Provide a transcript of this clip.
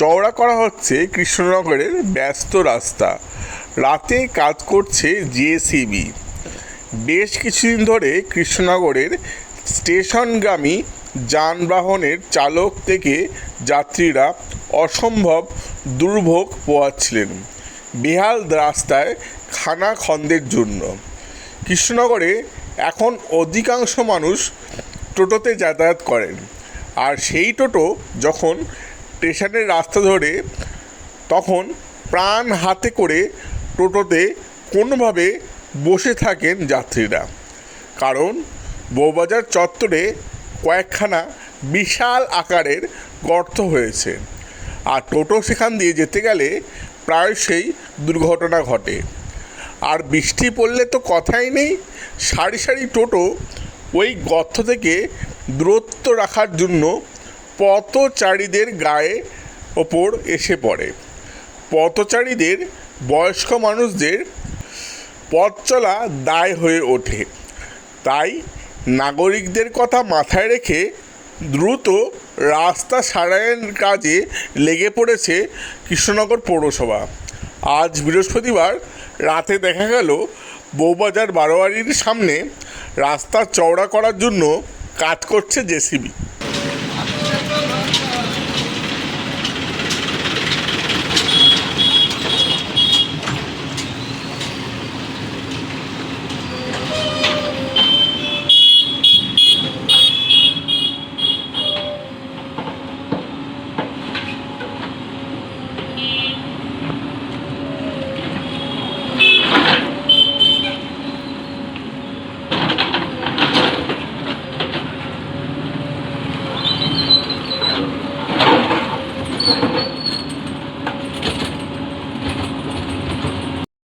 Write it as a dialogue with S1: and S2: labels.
S1: চওড়া করা হচ্ছে কৃষ্ণনগরের ব্যস্ত রাস্তা। রাতে কাজ করছে জেসিবি। বেশ কিছুদিন ধরে কৃষ্ণনগরের স্টেশনগামী যানবাহনের চালক থেকে যাত্রীরা অসম্ভব দুর্ভোগ পোয়াচ্ছিলেন বেহাল রাস্তায় খানা খন্দের জন্য। কৃষ্ণনগরে এখন অধিকাংশ মানুষ টোটোতে যাতায়াত করেন। আর সেই টোটো যখন স্টেশনের রাস্তা ধরে তখন প্রাণ হাতে করে টোটোতে কোনোভাবে বসে থাকেন যাত্রীরা। কারণ বৌবাজার চত্বরে কয়েকখানা বিশাল আকারের গর্ত হয়েছে। আর টোটো সেখান দিয়ে যেতে গেলে প্রায়শই দুর্ঘটনা ঘটে। আর বৃষ্টি পড়লে তো কথাই নেই, সারি সারি টোটো ওই গর্ত থেকে দূরত্ব রাখার জন্য পথচারীদের গায়ে ওপর এসে পড়ে। পথচারীদের, বয়স্ক মানুষদের পথ চলা দায় হয়ে ওঠে। তাই নাগরিকদের কথা মাথায় রেখে দ্রুত রাস্তা সারাইয়ের কাজে লেগে পড়েছে কৃষ্ণনগর পৌরসভা। আজ বৃহস্পতিবার রাতে দেখা গেল বউবাজার বারোয়ারির সামনে রাস্তা চওড়া করার জন্য কাজ করছে জেসিবি।